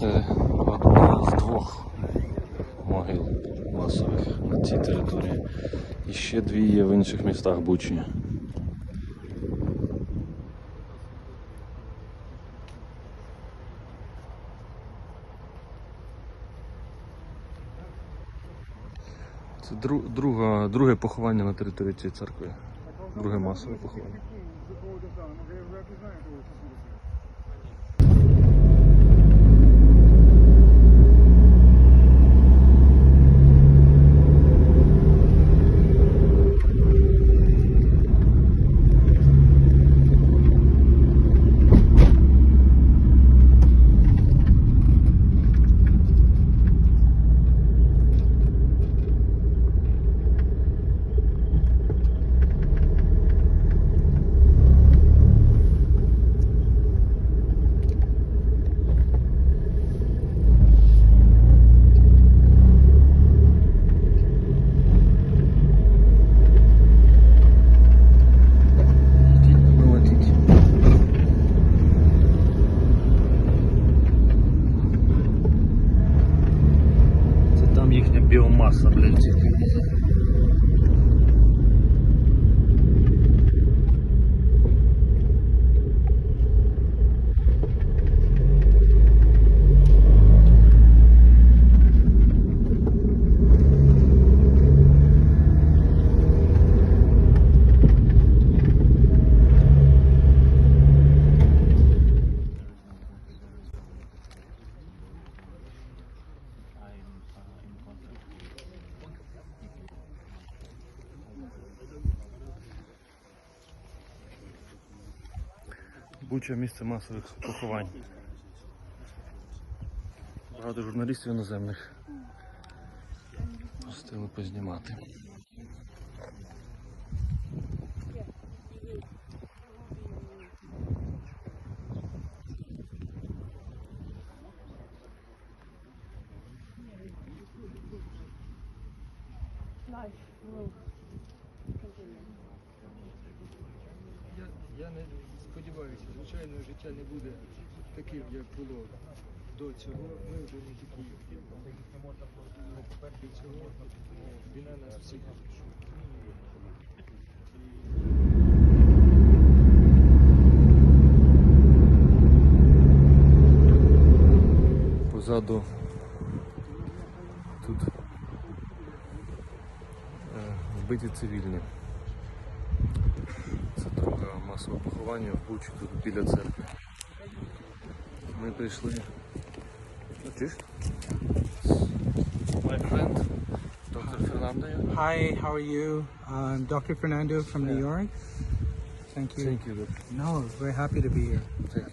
Це одна з двох могил масових на цій території. І ще дві є в інших містах Бучі. Це друга, друге поховання на території цієї церкви. Друге масове поховання. Masterlands. Буча місце масових поховань. Багато журналістів іноземних. Встигли познімати. Я, я не сподіваюся, звичайно, життя не буде таким, як було до цього. Ми вже не такі. Від цього війна нас всіх. Позаду тут е, вбиті цивільні. Це друге масове поховання в Бучі тут біля церкви. Ми прийшли. Ну, чуєш? My friend, доктор Фернандо. Hi, how are you? Uh, Dr. Fernando from New Yeah. York. Thank you. Thank you, доктор. No, very happy to be here. Thank you.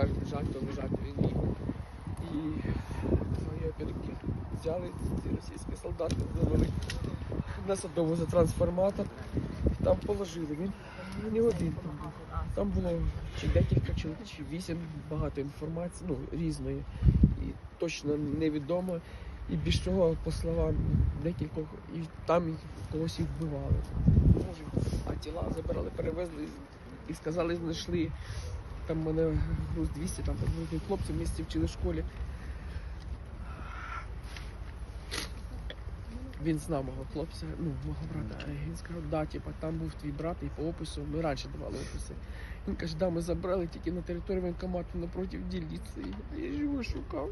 Кажуть лежать, то лежать він ні. І мої опірки взяли ці російські солдати, завели на садову за трансформатор, там положили. Він не один там був. Там було чи декілька, чи, чи вісім багато інформації, ну, різної. І точно невідомо. І більш того, по словам декількох, і там когось і вбивали. А тіла забирали, перевезли і сказали, знайшли. Там мене груз 200, там були хлопці місті вчили в школі. Він знав мого хлопця, ну, мого брата. Він сказав, да, типа, там був твій брат, і по опису ми раніше давали описи. Він каже, да, ми забрали тільки на території воєнкомату напроти дільниці. Я ж його шукав.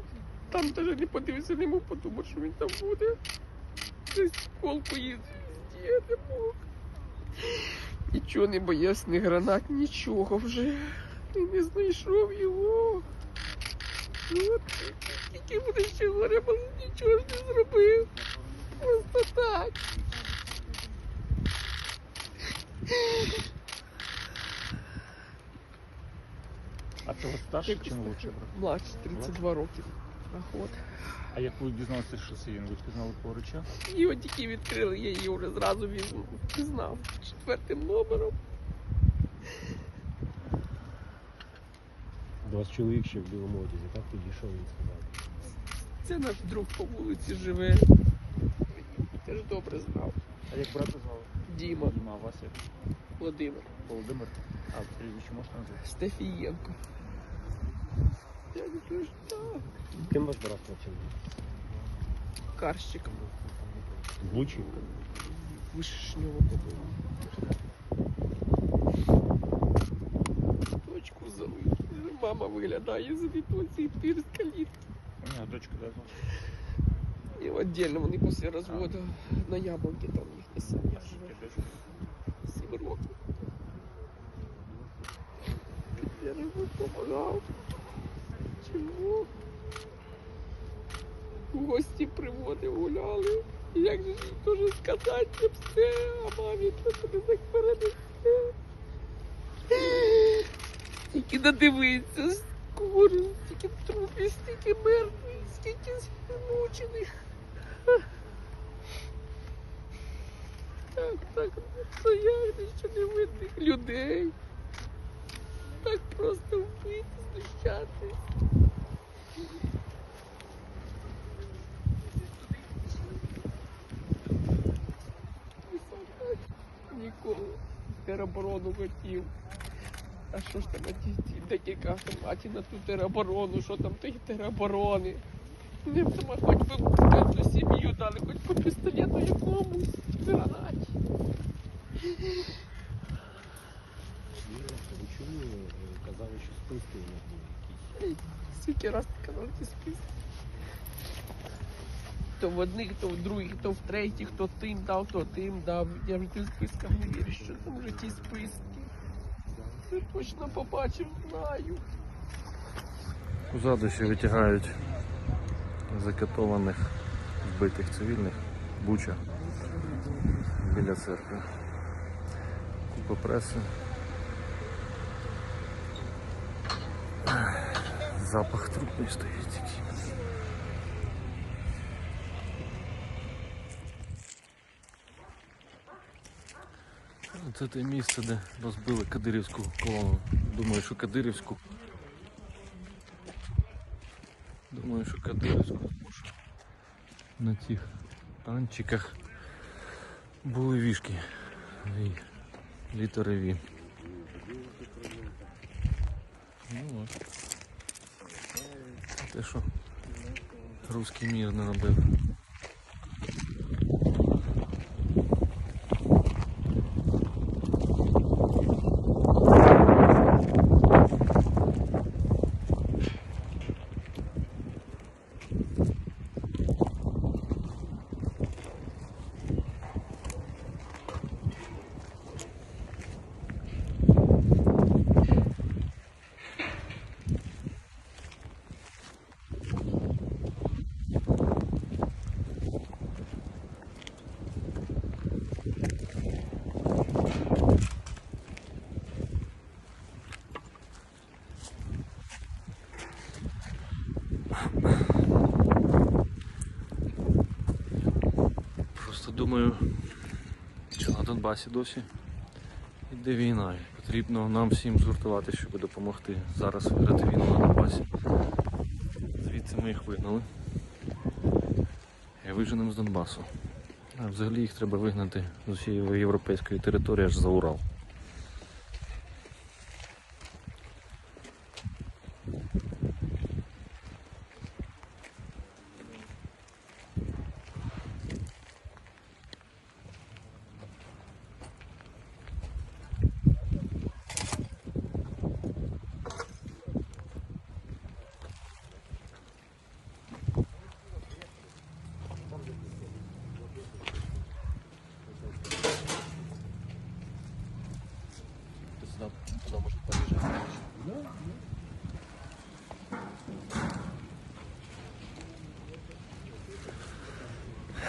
Там навіть не подивився, не мог подумати, що він там буде. Десь колку їздив, я не мог. Нічого не боявся, ні гранат, нічого вже. І не знайшов його. От, тільки буде ще горе, бо нічого ж не зробив. Просто так. А це от старший чи молодший брат? Младший, 32 роки. Охот. А як ви дізналися, що це він? Ви впізнали по речах? Його тільки відкрили, я її вже зразу візьму. Знав четвертим номером. Вас чоловік ще в білому одязі, так підійшов і сказав. Це наш друг по вулиці живе. Теж добре знав. А як брата звали? Діма Діма, а вас як? Володимир Володимир. А прізвище можна назвати? Стефієнко. Я не кажу, так. Ким ваш брат навчив? Карщик. Бучі? Вишнього по-моєму. Мама виглядає з відоці пірська літ. Ні, а дочка де знала? І віддільно вони після розводу на яблоньки там їхня сім'я Яка живе. дочка? Сім років. Я не допомагав. Чому? В гості приводив, гуляли. І як же ж їй теж сказати це все, а мамі це тобі так Тільки надивиться, скоро, стільки трупів, стільки мертвих, стільки змучених. Так, так, то як що невинних людей. Так просто вбити, знущатись. Ніколи. Тероборону хотів. А що ж там декілька автоматів на ту тероборону, що там тої тероборони? Не сама хоч би кожну сім'ю дали, хоч по пістолету якомусь гранаті. Е, казали, що списки них були. Скільки раз казав ті списки. То в одних, то в других, то в третіх, то тим дав, то тим дав. Я вже тим спискам не вірю, що там вже ті списки. Я точно побачив, знаю. Позаду ще витягають закатованих вбитих цивільних Буча біля церкви. Купа преси. Запах трупний стоїть Це те місце, де розбили Кадирівську колону. Думаю, що Кадирівську. Думаю, що Кадирівську, на цих танчиках були вішки. І літери Ві. Ну от. Те, що русський мір не робив. Просто думаю, що на Донбасі досі йде війна. І потрібно нам всім згуртувати, щоб допомогти зараз виграти війну на Донбасі. Звідси ми їх вигнали. І виженемо з Донбасу. А взагалі їх треба вигнати з усієї європейської території аж за Урал.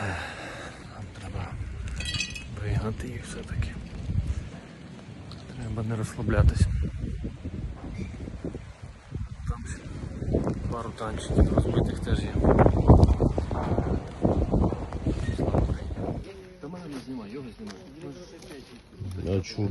Нам треба вигнати їх все-таки. Треба не розслаблятися. Там пару танчиків розбитих теж є. Та мене не знімай, його знімай. А чого?